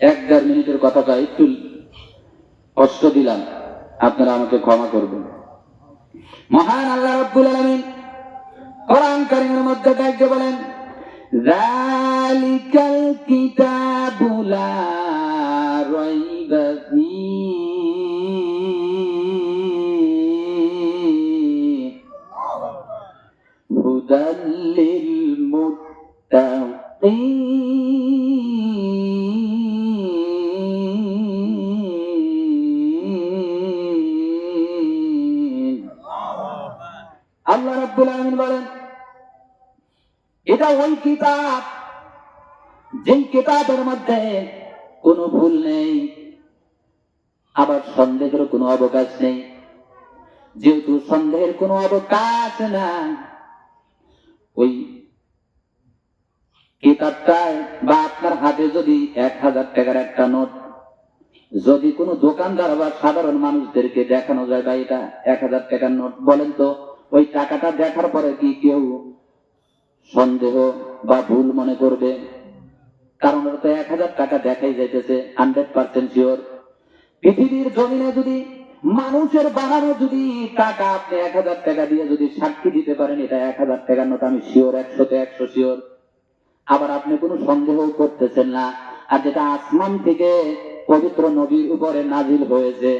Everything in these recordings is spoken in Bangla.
এক দেড় মিনিটের কথাটা একটু কষ্ট দিলাম, আপনারা আমাকে ক্ষমা করবেন। মহান আল্লাহ রব্বুল আলামিন কোরআন মধ্যে ডাকতে বলেন, যালিকাল কিতাবু লা রাইবা হুদাল লিল মুত্তাকিন। রাব্বুল আলামিন বলেন, এটা ওই কিতাব, যেই কিতাবের মধ্যে কোনো ভুল নেই, আবার সন্দেহের কোনো অবকাশ নেই। যেহেতু সন্দেহের কোনো অবকাশ নাই, ওই কিতাবটায় বা আপনার হাতে যদি এক হাজার টাকার একটা নোট, যদি কোনো দোকানদার বা সাধারণ মানুষদেরকে দেখানো যায় বা এটা এক হাজার টাকার নোট, বলেন তো ওই টাকাটা দেখার পরে কি কেউ সন্দেহ বা ভুল মনে করবে? কারণ ওরা তো এক হাজার টাকা দেখাই যাইতেছে হান্ড্রেড পার্সেন্ট শিওর পৃথিবীর জমিনে যদি, মানুষের বানানো যদি টাকা আপনি এক হাজার টাকা দিয়ে যদি সাক্ষী দিতে পারেন, এটা এক হাজার টাকার নোট আমি শিওর একশোতে একশো শিওর আবার আপনি কোনো সন্দেহ করতেছেন না, আর যেটা আসমান থেকে পবিত্র নবীর উপরে নাজিল হয়েছে,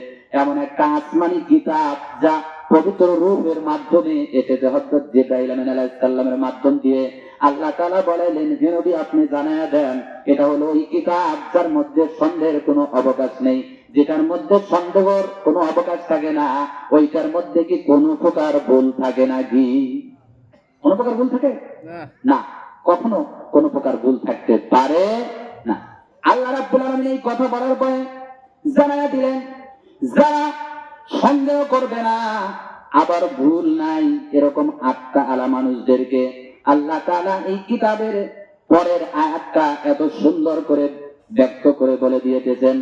এমন একটা আসমানি কিতাব যা পবিত্র রূপের মাধ্যমে এসেছে হজরত জিব্রাইল আমিন আলাইহিসসালামের মাধ্যম দিয়ে আল্লাহ তাআলা বলেন হে নবী আপনি জানায়া দেন এটা হলো ওই কিতাব যার মধ্যে সন্দেহের কোনো অবকাশ নেই। যেটার মধ্যে সন্দেহর কোনো অবকাশ থাকে না ওইটার মধ্যে কি কোনো প্রকার ভুল থাকে নাকি? কোনো প্রকার ভুল থাকে? না। কখনো কোন প্রকার ভুল থাকতে পারে না। আল্লাহ রাব্বুল আলামিন এই কথা বলার পরে জানায়া দিলেন যারা সন্দেহ করবে না। আবার ভুল নাই, এরকম আটটা আলা মানুষদেরকে। আল্লাহ তাআলা এই কিতাবের পরের আয়াতটা এত সুন্দর করে ব্যক্ত করে বলে দিয়েছেন,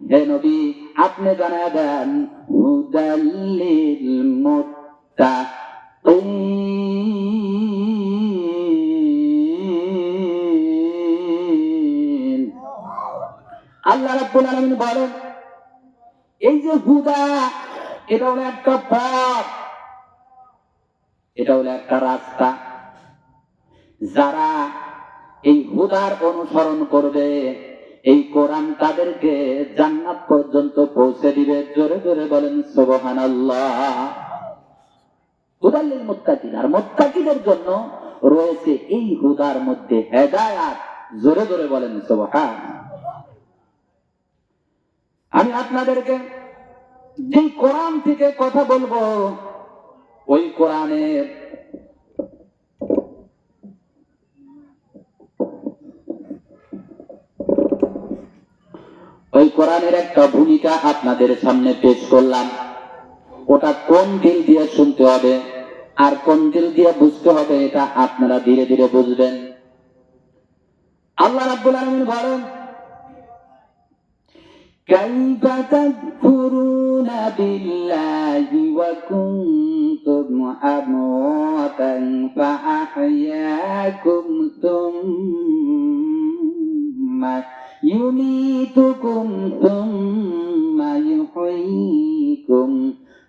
হে নবী, আপনি জানায়া দেন হুদাল্লিল আল্লাহ রাব্বুল আলামিন বলেন, এই যে হুদা এটা হলো একটা পথ। এটা হলো একটা রাস্তা। যারা এই হুদার অনুসরণ করবে, এই কোরআন তাদেরকে জান্নাত পর্যন্ত পৌঁছে দিবে। জোরে জোরে বলেন, সুবহানাল্লাহ। হুদাল্লিল মুত্তাকিন, আর মুত্তাকিদের জন্য রয়েছে এই হুদার মধ্যে হেদায়াত। জোরে জোরে বলেন, সুবহান। আমি আপনাদেরকে যে কোরআন থেকে কথা বলব, ওই কোরআনের ওই কোরআনের একটা ভূমিকা আপনাদের সামনে পেশ করলাম। ওটা কোন দিল দিয়ে শুনতে হবে, আর কোন দিল দিয়ে বুঝতে হবে এটা আপনারা ধীরে ধীরে বুঝবেন। আল্লাহ রাব্বুল আলামিন বলেন কাইফা তাকফুরুন بالله وكنتم أمواتا فأحياكم ثم يميتكم ثم يحييكم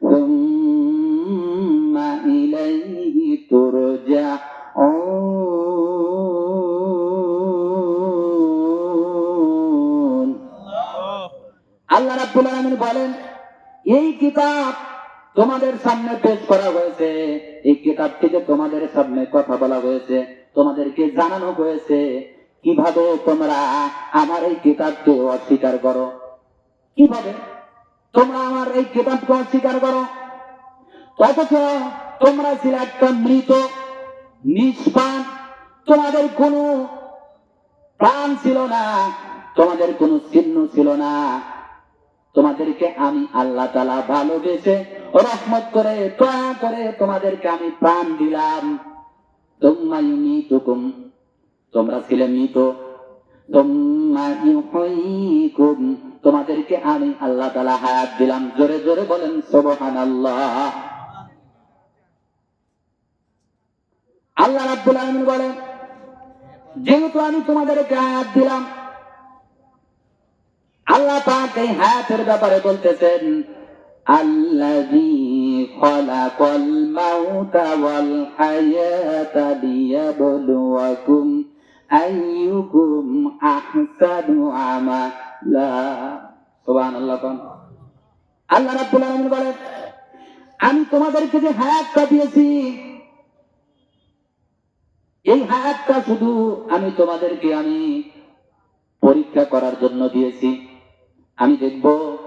ثم إليه ترجعون আল্লাহ রাব্বুল আলামিন বলেন এই কিতাব তোমাদের সামনে পেশ করা হয়েছে। এই কিতাব থেকে তোমাদের সামনে কথা বলা হয়েছে, তোমাদেরকে জানানো হয়েছে, কীভাবে তোমরা আমার এই কিতাবকে অস্বীকার করো? কীভাবে তোমরা আমার এই কিতাবকে অস্বীকার করো? অথচ তোমরা ছিল একটা মৃত নিষ্পান তোমাদের কোনো প্রাণ ছিল না, তোমাদের কোনো চিহ্ন ছিল না। তোমাদেরকে আমি আল্লাহ তালা ভালোবেসে রহমত করে, দয়া করে তোমাদেরকে আমি প্রাণ দিলাম। তোমরা তোমরা ছিলে মৃত। তোমরা ইউহয়িকুম তোমাদেরকে আমি আল্লাহ তালা হায়াত দিলাম। জোরে জোরে বলেন, সুবহানাল্লাহ। আল্লাহ আল্লাহ রাব্বুল আলামিন বলেন, যেহেতু আমি তোমাদেরকে আয়াত দিলাম হায়াতের ব্যাপারে বলতেছেন আল্লাহ আমি তোমাদেরকে যে হায়াতটা দিয়েছি, এই হায়াতটা শুধু আমি তোমাদেরকে আমি পরীক্ষা করার জন্য দিয়েছি। আমি দেখব।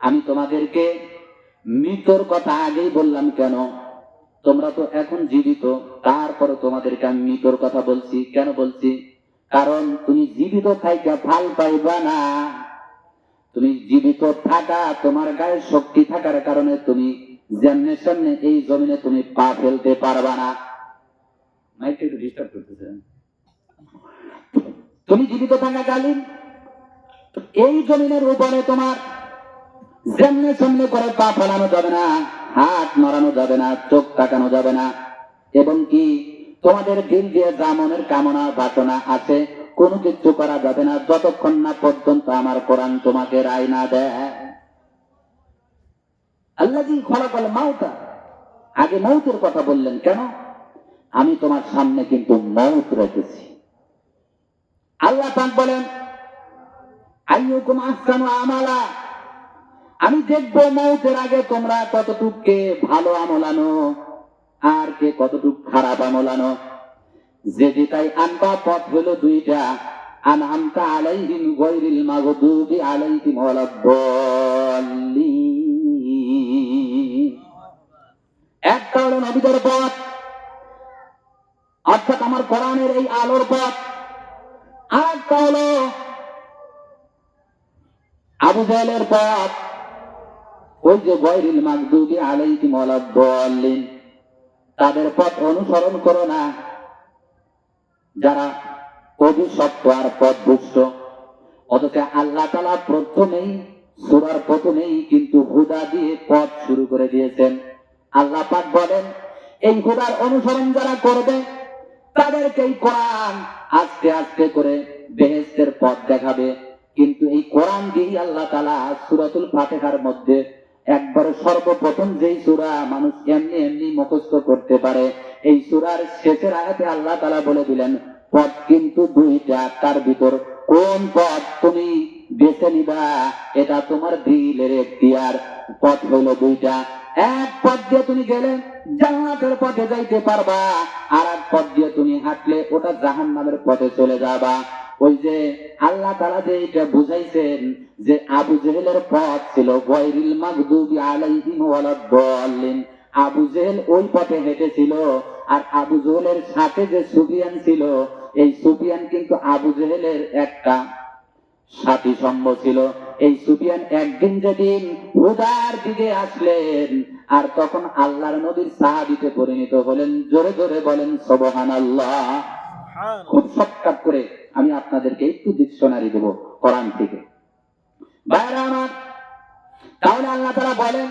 আমি তোমাদেরকে মৃতর কথা আগেই বললাম কেন? তোমরা তো এখন জীবিত। তারপরে তোমাদেরকে আমি মৃতর কথা বলছি। কেন বলছি? কারণ তুমি জীবিত থাইকা ভালো পাইবা না। তুমি জীবিত থাকা, তোমার গায়ে শক্তি থাকার কারণে তুমি যেমনে সামনে এই জমিনে তুমি পা ফেলতে পারবা না। মাইকটা একটু ডিস্টার্ব করতেছে। তুমি জীবিত থাকাকালীন এই জমিনের উপরে তোমার যেমনে সামনে করে পা ফেলানো যাবে না, হাত নড়ানো যাবে না, চোখ তাকানো যাবে না, এবং কি তোমাদের দিল দিয়ে যা মনের কামনা, বাসনা আছে, কোনো কিছু করা যাবে না, যতক্ষণ না পর্যন্ত আমার কোরআন তোমাকে রায় না দেয়। আল্লাহ খলাকাল মাউতা, আগে মৌতের কথা বললেন, কেন? আমি তোমার সামনে কিন্তু মৌত রেখেছি। আল্লাহ বলেন আইয়ুকুম আহসানু আমালা আমি দেখব মৌতের আগে তোমরা কতটুককে ভালো আমল আনো, আর কে কতটুক খারাপ আমল আনো। যে যেটাই আনবা, পথ হলো দুইটা। আনআমতা আলাইহিম গায়রিল মাগদুবি আলাইহিম ওয়ালাদ-দাল্লিন। একটা হলো নবীদের পথ, অর্থাৎ আমার কোরআনের এই আলোর পথ। আর একটা হলো আবু জাহেলের পথ ওই যে বয়রিল মাকদুবি আলাইহিম ওয়ালাদ-দাল্লিন, তাদের পথ অনুসরণ করো না। যারা অভিশপ্ত আর পথভুষ্ট অথচ আল্লাহ তালা প্রথমেই, সুরার প্রথমেই কিন্তু হুদা দিয়ে পথ শুরু করে দিয়েছেন। আল্লাহ পাক বলেন, এই হুদার অনুসরণ যারা করবে তাদেরকে এই কোরআন আস্তে আস্তে করে বেহেস্তের পথ দেখাবে। কিন্তু এই কোরআন দিয়ে আল্লাহ তালা সুরাতুল ফাতেহার মধ্যে একবারে সর্বপ্রথম যেই সুরা মানুষ এমনি এমনি মুখস্থ করতে পারে, এই সুরার শেষের আয়াতে আল্লাহ তালা বলে দিলেন, পথ কিন্তু দুইটা, তার ভিতর কোন পথ তুমি বেছে নিবা, এটা তোমার দিলের এখতিয়ার। পথ হলো দুইটা। এক পথ দিয়ে তুমি গেলে জান্নাতের পথে যাইতে পারবা। আর এক পথ দিয়ে তুমি হাঁটলে ওটা জাহান নামের পথে চলে যাবা। ওই যে আল্লাহ তালা যে এটা বুঝাইছেন যে আবু জেহেলের পথ ছিল গৈরিল মাগদুবি আলাইহিম ওয়ালাদ-দাল্লিন আবু জেহেল ওই পথে হেঁটেছিল, আর আবু জেহেলের সাথে যে সুফিয়ান ছিল, এই সুফিয়ান কিন্তু আবু জেহেলের একটা সাথী সঙ্গ ছিল। এই সুফিয়ান একদিন যেদিন হুদার দিকে আসলেন আর তখন আল্লাহর নবীর সাহাবিতে পরিণত হলেন। জোরে জোরে বলেন সবহান আল্লাহ খুব সৎকার করে আমি আপনাদেরকে একটু ডিকশনারি দেবো কোরআন থেকে। বাইরে আমার তাহলে আল্লাহ তারা বলেন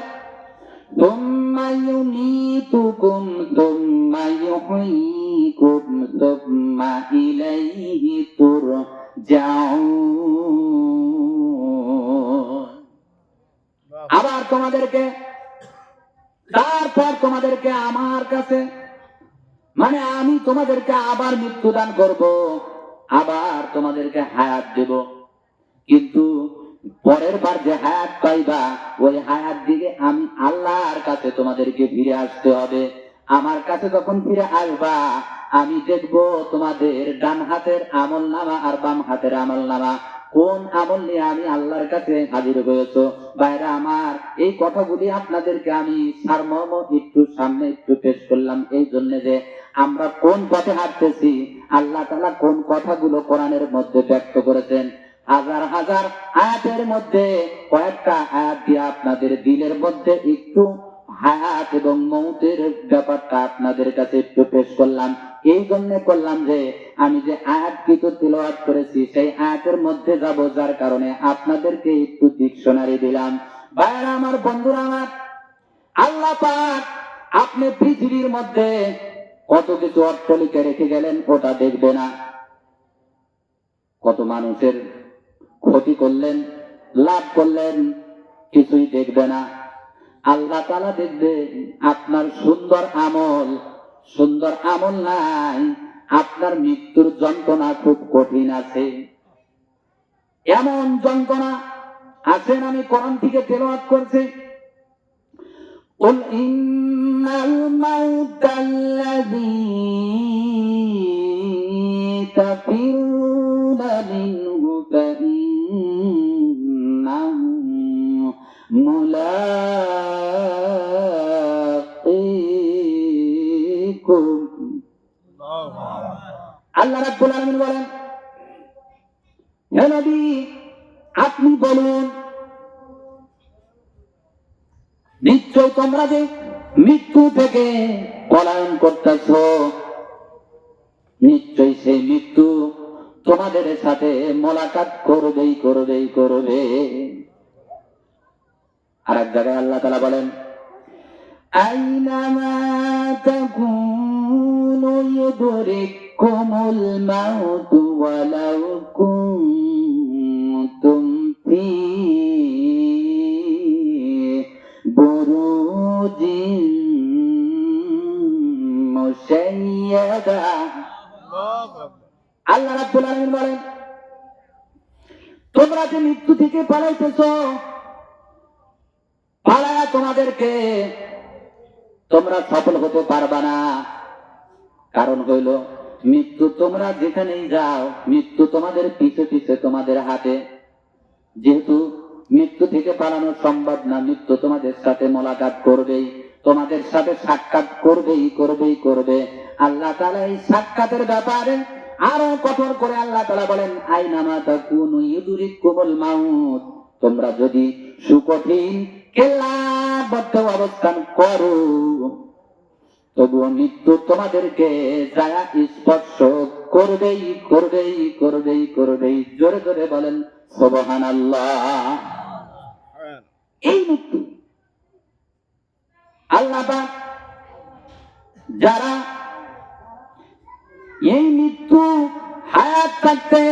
তোম্মা ইউনীতুকুম তোম্মা ইউহয়ীকুম আবার তোমাদেরকে, তারপর তোমাদেরকে আমার কাছে মানে আমি তোমাদেরকে আবার মৃত্যুদান করব, আবার তোমাদেরকে হায়াত দেব। কিন্তু পরের বার যে হায়াত পাইবা, ওই হায়াত দিকে আমি আল্লাহর কাছে তোমাদেরকে ফিরে আসতে হবে। আমার কাছে যখন ফিরে আসবা, আমি দেখব তোমাদের ডান হাতের আমল নামা আর বাম হাতের আমল নামা কোন আমল নিয়ে আমি আল্লাহর কাছে হাজির হয়েছ? বাইরে আমার, এই কথাগুলি আপনাদেরকে আমি সারমর্ম একটু সামনে একটু পেশ করলাম এই জন্য যে আমরা কোন পথে হাঁটতেছি, আল্লাহ তালা কোন কথাগুলো কোরআনের মধ্যে ব্যক্ত করেছেন? হাজার হাজার আয়াতের মধ্যে কয়েকটা আয়াত দিয়ে আপনাদের দিলের মধ্যে একটু হায়াত এবং মৌতের ব্যাপারটা আপনাদের কাছে একটু পেশ করলাম। এই জন্য করলাম যে, আমি যে আয়াত কিছু তিলওয়াত করেছি, সেই আয়াতের মধ্যে যাব, যার কারণে আপনাদেরকে একটু ডিকশনারি দিলাম। বাইরে আমার, বন্ধুরা আমার, আল্লাহ পাক আপনি পৃথিবীর মধ্যে কত কিছু অট্টলিকা রেখে গেলেন, ওটা দেখবে না। কত মানুষের ক্ষতি করলেন, লাভ করলেন, কিছুই দেখবে না। আল্লাহ তালা দেখবে, আপনার সুন্দর আমল সুন্দর আমল নাই আপনার মৃত্যুর যন্ত্রণা খুব কঠিন আছে এমন যন্ত্রণা আছেন আমি কোরআন থেকে তেলাওয়াত করছি قل إن الموت الذي تفرون منه فإنه ملاقيكم আল্লাহ রাব্বুল আলামিন বলেন, হে নবী, আপনি বলুন, নিশ্চয় তোমরা যে মৃত্যু থেকে পলায়ন করতেছ, নিশ্চয় সেই মৃত্যু তোমাদের সাথে মোলাকাত করবেই করবেই, করবে। আর এক জায়গায় আল্লাহ তালা বলেন আইনামা يدرككم الموت ولو كنتم في بروج مشيدة আল্লাহ রাব্বুল আলামিন বলেন তোমরা যে মৃত্যু থেকে পালাইতেছ পালায়া তোমাদেরকে তোমরা সফল হতে পারবা না কারণ হইল, মৃত্যু তোমরা যেখানেই যাও, মৃত্যু তোমাদের পিছে পিছে তোমাদের হাতে। যেহেতু মৃত্যু থেকে পালানো সম্ভব না, মৃত্যু তোমাদের সাথে মোলাকাত করবেই, তোমাদের সাথে সাক্ষাৎ করবেই করবেই, করবে। আল্লাহ তালা এই সাক্ষাতের ব্যাপারে আরও কঠোর করে আল্লাহ তালা বলেন আই নামা কোন ইঁদুরি কোমল মাউত। তোমরা যদি সুকঠিন কেল্লাবদ্ধ অবস্থান করো তবুও মৃত্যু তোমাদেরকে যারা স্পর্শ করবেই করবেই করবেই করবেই। জোরে জোরে বলেন সোবহান আল্লাহ এই মৃত্যু আল্লাহ যারা এই মৃত্যু হায়াত থাকতে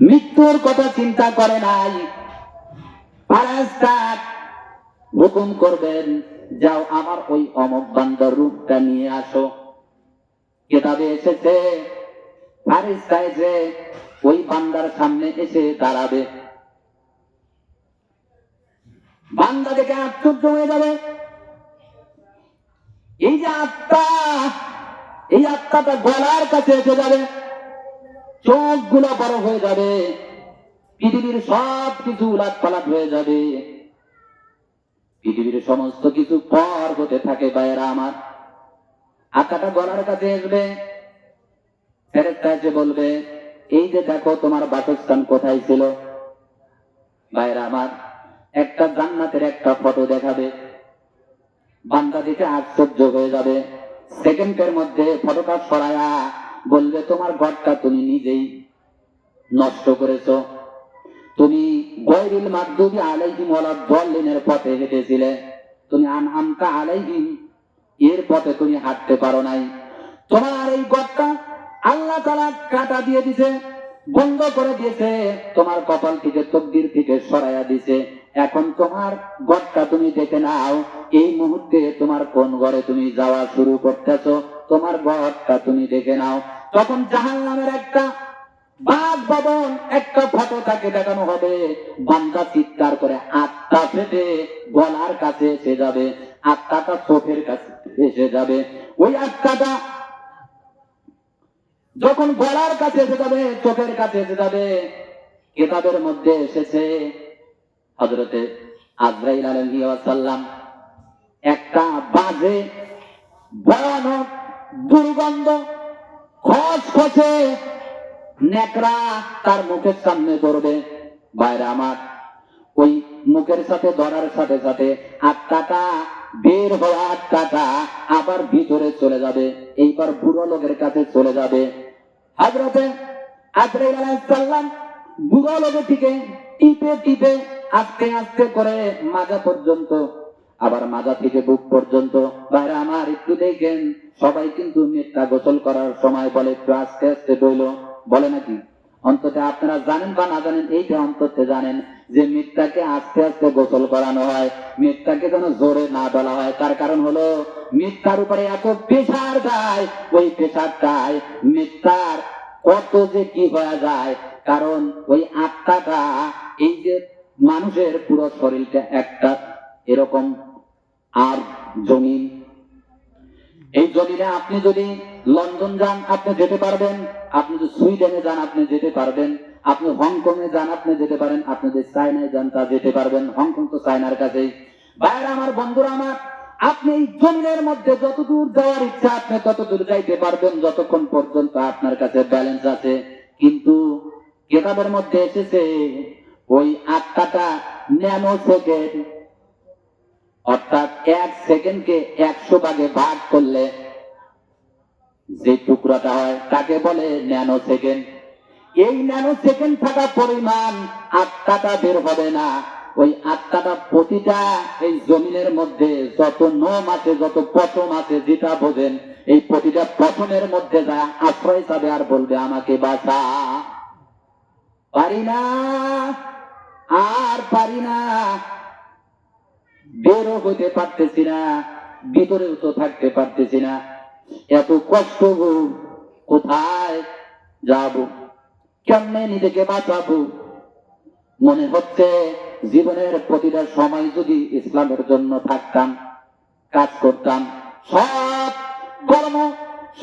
মৃত্যুর কথা চিন্তা করে নাই ফারাস্তার হুকুম করবেন। যাও আমার ওই অমক বান্দার রূপটা নিয়ে আসো। কেতাবে এসেছে ফারিস্তা ওই বান্দার সামনে এসে দাঁড়াবে। বান্দা দেখে আশ্চর্য হয়ে যাবে। এই যে আত্মা, এই আত্মাটা গলার কাছে এসে যাবে। চোখগুলা বড় হয়ে যাবে। পৃথিবীর সব কিছু উলাট পালাট হয়ে যাবে। পৃথিবীর সমস্ত কিছু পর হতে থাকে বাইরা আমার। আত্মাটা গলার কাছে আসবে ফেরেস্তা এসে বলবে, এই যে দেখো তোমার বাসস্থান কোথায় ছিল? বাইরা আমার, একটা জান্নাতের একটা ফটো দেখাবে। বান্দা দেখে আশ্চর্য হয়ে যাবে। সেকেন্ডের মধ্যে ফটোটা সরায়া বলবে, তোমার ঘরটা তুমি নিজেই নষ্ট করেছ। তুমি গৈরিল মাধ্যমে আলাইহিম ওয়ালা দল্লিনের পথে হেঁটেছিলে। তুমি আন আমকা আলাইহিম, এর পথে তুমি হাঁটতে পারো নাই। তোমার এই গড়টা আল্লাহ তালা কাটা দিয়ে দিছে, বন্ধ করে দিয়েছে, তোমার কপাল থেকে তকদির থেকে সরাইয়া দিছে। এখন তোমার গড়টা তুমি দেখে নাও, এই মুহূর্তে তোমার কোন ঘরে তুমি যাওয়া শুরু করতেছো, তোমার ঘরটা তুমি দেখে নাও। তখন জাহান নামের একটা বাঘ ভবন একটা ফটো তাকে দেখানো হবে। বান্দা চিৎকার করে আত্মা ফেটে, গলার কাছে এসে যাবে, আত্মাটা চোখের কাছে এসে যাবে। ওই আত্মাটা যখন গলার কাছে এসে যাবে, চোখের কাছে এসে যাবে, কেতাবের মধ্যে এসেছে হজরতে আজরাইল আলহি একটা বাজে, ভয়ানক, দুর্গন্ধ খস খসে নেকড়া তার মুখের সামনে ধরবে বাইরে আমার, ওই মুখের সাথে, ধরার সাথে সাথে আত্মাটা বের হওয়া আত্মাটা আবার ভিতরে চলে যাবে। এইবার বুড়ো লোকের কাছে চলে যাবে। বুড়ো লোকের থেকে টিপে টিপে আস্তে আস্তে করে মাজা পর্যন্ত, আবার মাজা থেকে বুক পর্যন্ত। বাইরে আমার, একটু দেখেন। সবাই কিন্তু মেটটা গোসল করার সময় বলে, একটু আস্তে আস্তে বইল। বলে নাকি? অন্তত আপনারা জানেন বা না জানেন, এইটা অন্তত জানেন যে মিথ্যাকে আস্তে আস্তে গোসল করানো হয়, মিথ্যাকে যেন জোরে না বলা হয়। তার কারণ হলো, মিথ্যার উপরে এত প্রেশার দেয়, ওই প্রেশারটায় মিথ্যার কত যে কি হয়ে যায়। কারণ ওই আত্মাটা, এই যে মানুষের পুরো শরীরটা একটা এরকম আর জমিন। এই জমিনে আপনি যদি লন্ডন যান, আপনি যেতে পারবেন। আপনি যদি সুইডেনে যান, আপনি যেতে পারবেন। আপনি হংকং এ যান, আপনি যেতে পারেন। আপনি যদি চায়নায় যান, তা যেতে পারবেন। হংকং তো চায়নার কাছেই। বাইরে আমার, বন্ধুরা আমার, আপনি এই জমিনের মধ্যে যতদূর যাওয়ার ইচ্ছা, আপনি ততদূর যাইতে পারবেন। যতক্ষণ পর্যন্ত আপনার কাছে ব্যালেন্স আছে। কিন্তু কেতাবের মধ্যে এসেছে, ওই আত্মাটা ন্যানো সেকেন্ড অর্থাৎ এক সেকেন্ডকে একশো ভাগে ভাগ করলে যে টুকরাটা হয় তাকে বলে? ন্যানো সেকেন্ড এই ন্যানো সেকেন্ড থাকা পরিমাণ আত্মাটা বের হবে না। ওই আত্মাটা প্রতিটা এই জমিনের মধ্যে যত নোম আছে, যত পশম আছে, যেটা বোঝেন, এই প্রতিটা পশমের মধ্যে যা আশ্রয় পাবে আর বলবে, আমাকে বাঁচা। পারি না, আর পারি না। বেরো হতে পারতেছি না, ভিতরেও তো থাকতে পারতেছি না। এত কষ্ট কোথায় যাব? কেমনে নিজেকে বাঁচাবো? মনে হচ্ছে জীবনের প্রতিটা সময় যদি ইসলামের জন্য থাকতাম, কাজ করতাম, সব কর্ম,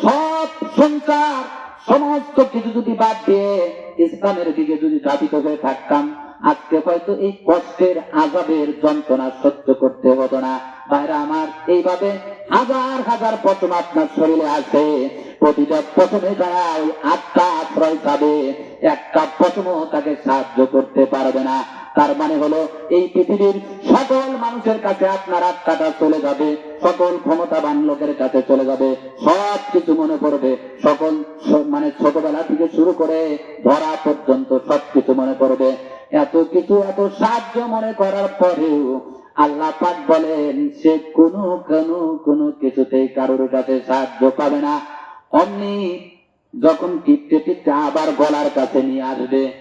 সব সংসার, সমস্ত কিছু যদি বাদ দিয়ে ইসলামের দিকে যদি ধাবিত হয়ে থাকতাম আজকে হয়তো এই কষ্টের আজাবের যন্ত্রণা সহ্য করতে হতো না। বাইরে আমার, এইভাবে হাজার হাজার পশম আপনার শরীরে আছে। প্রতিটা পশমে যারা ওই আত্মা আশ্রয় পাবে একটা পশমও তাকে সাহায্য করতে পারবে না। তার মানে হলো, এই পৃথিবীর সকল মানুষের কাছে আপনার আত্মাটা চলে যাবে, সকল ক্ষমতাবান লোকের কাছে চলে যাবে, সব কিছু মনে পড়বে। সকল মানে ছোটবেলা থেকে শুরু করে ধরা পর্যন্ত সব কিছু মনে পড়বে। এত কিছু, এত সাহায্য মনে করার পরেও আল্লাহ পাক বলেন, সে কোনো কোনো কোনো কিছুতেই কারোর কাছে সাহায্য পাবে না। অমনি যখন টিপতে টিপতে আবার গলার কাছে নিয়ে আসবে,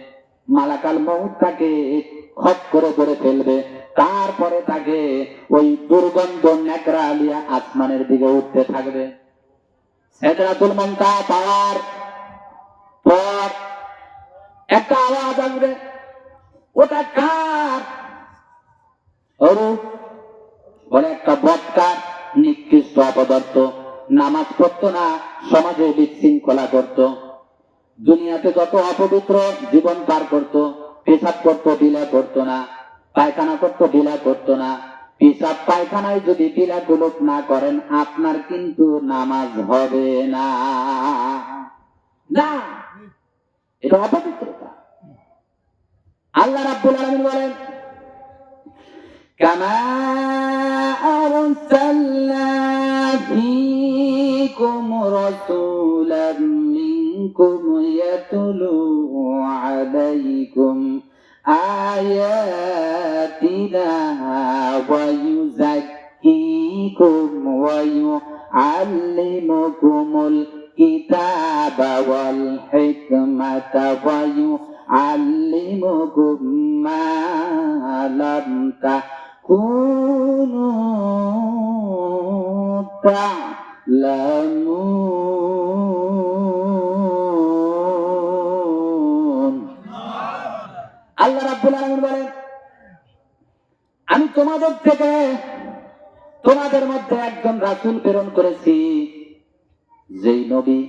মালাকাল মহুদ তাকে খপ করে ধরে ফেলবে। তারপরে তাকে ওই দুর্গন্ধ ন্যাকড়া আলিয়া আসমানের দিকে উঠতে থাকবে। সেদরাতুল মন্তা পাওয়ার পর একটা আওয়াজ আসবে। ওটা কার? বলে একটা বৎকার, নিকৃষ্ট অপদার্থ। নামাজ পড়তো না, সমাজে বিশৃঙ্খলা করত। দুনিয়াতে যত অপবিত্র জীবন পার করত, পেশাব করতো ঢিলা করতো না। পায়খানা করতো ঢিলা করতো না। পেশাব পায়খানায় যদি ঢিলা গুলোক না করেন, আপনার কিন্তু নামাজ হবে না। না! এটা অপবিত্রতা। আল্লাহ রাব্বুল আলামিন বলেন كما أرسلنا فيكم رسولا منكم يتلو عليكم آياتنا ويزكيكم ويعلمكم الكتاب والحكمة ويعلمكم ما لم تكونوا تعلمون আল্লাহ রাব্বুল আলামিন বলেন আমি তোমাদের থেকে তোমাদের মধ্যে একজন রাসূল প্রেরণ করেছি যেই নবী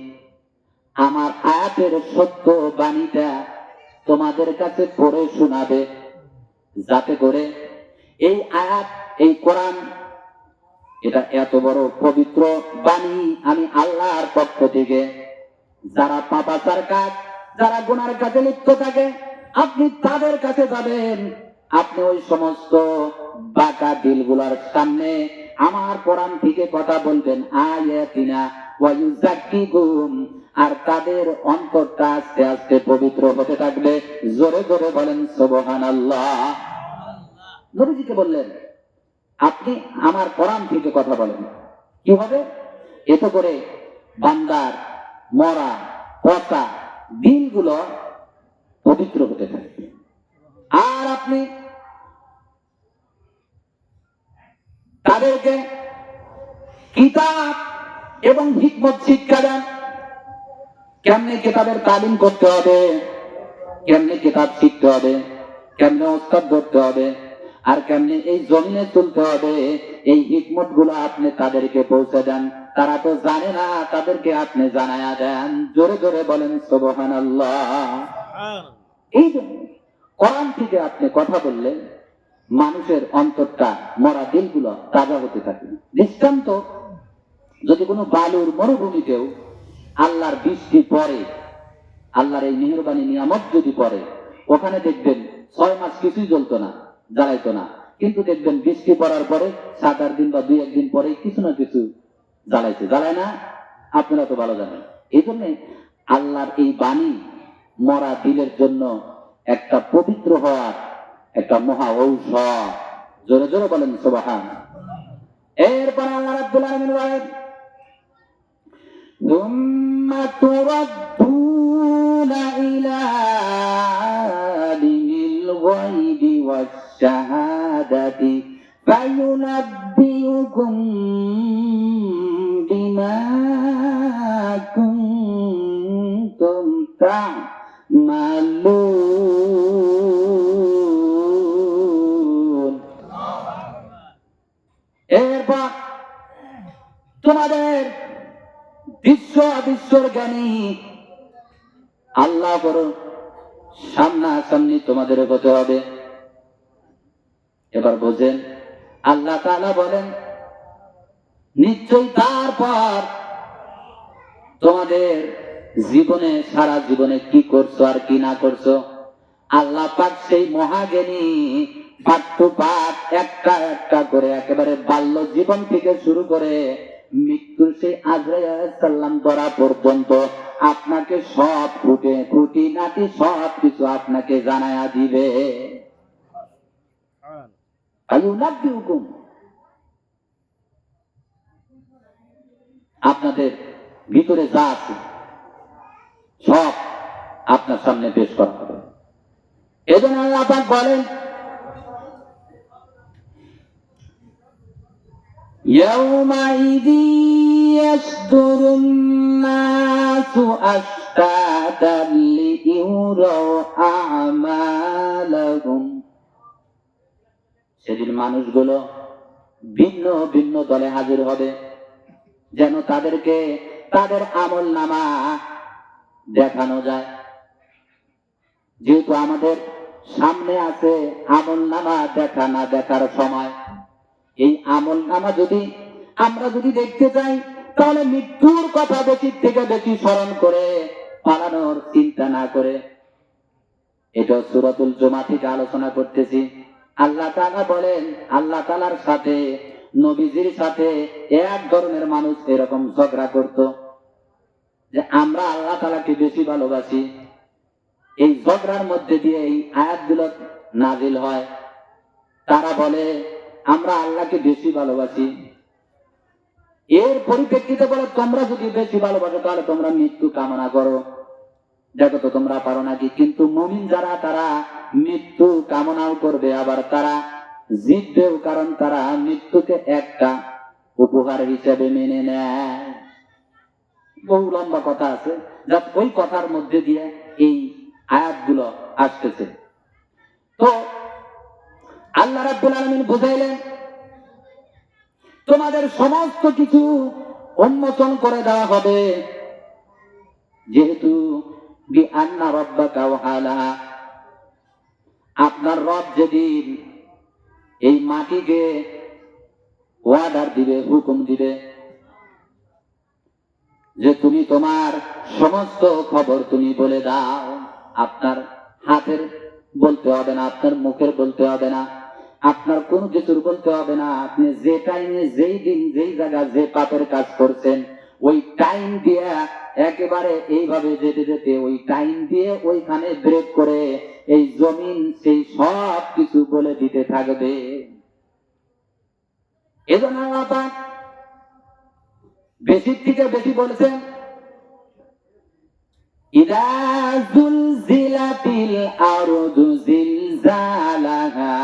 আমার আয়াতের সত্য বাণীটা তোমাদের কাছে পড়ে শোনাবে। যাতে করে এই আয়াত, এই কোরআন, এটা এত বড় পবিত্র বাণী আমি আল্লাহর পক্ষ থেকে। যারা পাপাচার কাজ, যারা গুনার কাছে লিপ্ত থাকে, আপনি তাদের কাছে যাবেন। আপনি ওই সমস্ত বাঁকা দিলগুলার সামনে আমার কোরআন থেকে কথা বলবেন, আয়াতিনা ওয়ায়ুজাক্কিকুম আর তাদের অন্তরটা আস্তে আস্তে পবিত্র হতে থাকবে। জোরে জোরে বলেন, সুবহানাল্লাহ। নবীজিকে বললেন, আপনি আমার কোরআন থেকে কথা বলেন। কি হবে? এতে করে বান্দার মরা পচা দিনগুলো পবিত্র হতে থাকবে। আর আপনি তাদেরকে কিতাব এবং হিকমত শিক্ষা দেন। কেমনে কিতাবের তালিম করতে হবে? কেমনে কিতাব শিখতে হবে? কেমনে ওস্তাদ ধরতে হবে? আর কেমনে এই জমিনে তুলতে হবে? এই হিকমতগুলো আপনি তাদেরকে পৌঁছে দেন। তারা তো জানে না তাদেরকে আপনি জানায়া দেন। জোরে জোরে বলেন সোবহান এই জন্য কোরআন থেকে আপনি কথা বললেন মানুষের অন্তরটা মরা দিলগুলো তাজা হতে থাকে। দৃষ্টান্ত যদি কোনো বালুর মরুভূমিতেও আল্লাহর বৃষ্টি পড়ে আল্লাহর এই মেহরবানি নিয়ামত যদি পড়ে ওখানে দেখবেন ছয় মাস কিছুই জ্বলতো না, জ্বালাইতো না। কিন্তু দেখবেন বৃষ্টি পড়ার পরে, সাত আট দিন বা দুই একদিন পরে কিছু না কিছু জ্বালাইছে। জ্বালায় না? আপনারা তো ভালো জানেন। এই জন্য আল্লাহর এই বাণী মরা দিলের জন্য একটা পবিত্র হওয়ার, একটা মহা ঔষধ। জোরে জোরে বলেন, সুবাহান। এরপর আল্লাহ রাব্বুল আলামিন বলেন ثم تردون إلى عالم الغيب والشهادة فينبئكم তোমাদের হতে হবে। এবার বোঝেন, আল্লাহ তাআলা বলেন, নিশ্চয়ই তারপর তোমাদের জীবনে, সারা জীবনে কি করছ আর কি না করছ? আল্লাহ পাক সেই মহাজ্ঞানী পাঠ টু পাঠ একটা একটা করে একেবারে বাল্য জীবন থেকে শুরু করে মৃত্যুর সেই আজরাইসাল্লাম ধরা পর্যন্ত। আপনাকে সব ফুটে খুঁটি নাটি সব কিছু আপনাকে জানায়া দিবে। আপনাদের ভিতরে যা আছে সব আপনার সামনে পেশ করা হবে। এজন্য আল্লাহ বলেন يومئذ يصدر الناس أشتاتا ليروا أعمالهم সেদিন মানুষগুলো ভিন্ন ভিন্ন দলে হাজির হবে যেন তাদেরকে তাদের আমল নামা দেখানো যায় যেহেতু আমাদের সামনে আছে আমল নামা দেখা না দেখার সময় এই আমল নামা যদি আমরা যদি দেখতে চাই তাহলে মৃত্যুর কথা বেশি থেকে বেশি স্মরণ করে, পালানোর চিন্তা না করে। এটা সুরাতুল জমা থেকে আলোচনা করতেছি। আল্লাহ তাআলা বলেন, আল্লাহ তাআলার সাথে, নবীজির সাথে এক ধরনের মানুষ এরকম ঝগড়া করত, যে আমরা আল্লাহ তালাকে বেশি ভালোবাসি। এই ঝগড়ার মধ্যে দিয়ে এই আয়াতগুলো নাজিল হয়। তারা বলে আমরা আল্লাহকে বেশি ভালোবাসি। এর পরিপ্রেক্ষিতে বলে, তোমরা যদি বেশি ভালোবাসো, তাহলে তোমরা মৃত্যু কামনা করো। দেখো তো, তোমরা পারো নাকি? কিন্তু মমিন যারা, তারা মৃত্যু কামনাও করবে। আবার তারা জিতবেও, কারণ তারা মৃত্যুকে একটা উপহার হিসেবে মেনে নেয়। বহু লম্বা কথা আছে। যা ওই কথার মধ্যে দিয়ে এই আয়াতগুলো আসতেছে। তো আল্লাহ রাব্বুল আলামিন বুঝাইলেন, তোমাদের সমস্ত কিছু উন্মোচন করে দেওয়া হবে। যেহেতু আপনার রব যেদিন এই মাটিকে ওয়ার্ডার দিবে, হুকুম দিবে, যে তুমি তোমার সমস্ত খবর তুমি বলে দাও, আপনার হাতের বলতে হবে না, আপনার মুখের বলতে হবে না। আপনার কোনো কিছুর বলতে হবে না। আপনি যে টাইমে যেই দিন, যেই জায়গা, যে পাপের কাজ করছেন, ওই টাইম দিয়ে একেবারে এইভাবে যেতে যেতে, ওই টাইম দিয়ে ওইখানে ব্রেক করে এই জমিন, সেই সব কিছু বলে দিতে থাকবে। এজন্য আল্লাহ বেশির থেকে বেশি বলেছেন, ইদা জুলজিলাতিল আরদু জিলজালাহা।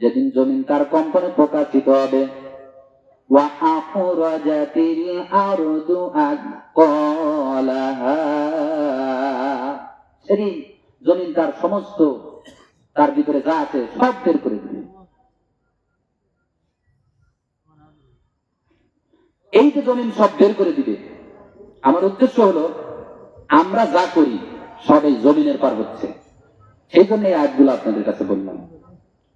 যেদিন জমিন তার কম্পনে প্রকাশিত হবে وأخرجت الأرض أثقالها সেদিন জমিন তার সমস্ত তার ভিতরে যা আছে সব বের করে দিবে এই যে জমিন সব বের করে দিবে আমার উদ্দেশ্য হলো আমরা যা করি সব এই জমিনের পার হচ্ছে সেই জন্য এই আয়াতগুলো আপনাদের কাছে বললাম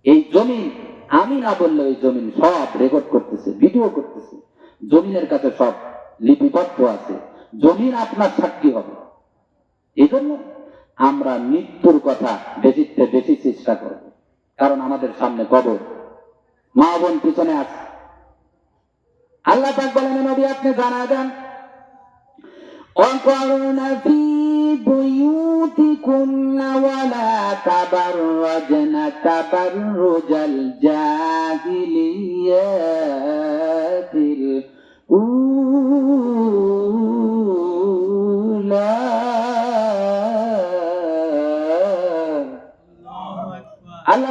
এই জমিন, আমি না বললে ওই জমিন সব রেকর্ড করতেছে ভিডিও করতেছে। জমিনের কাছে সব লিপিবদ্ধ আছে। জমিন আপনার সাক্ষী হবে। এই জন্য আমরা মৃত্যুর কথা বেশিতে বেশি চেষ্টা করব। কারণ আমাদের সামনে কবর। মা বোন পিছনে আছে। আল্লাহ বলেন আপনি জানা দেন, অল্প بيوتكن ولا تبرجن تبرج الجاهليات الأولى الله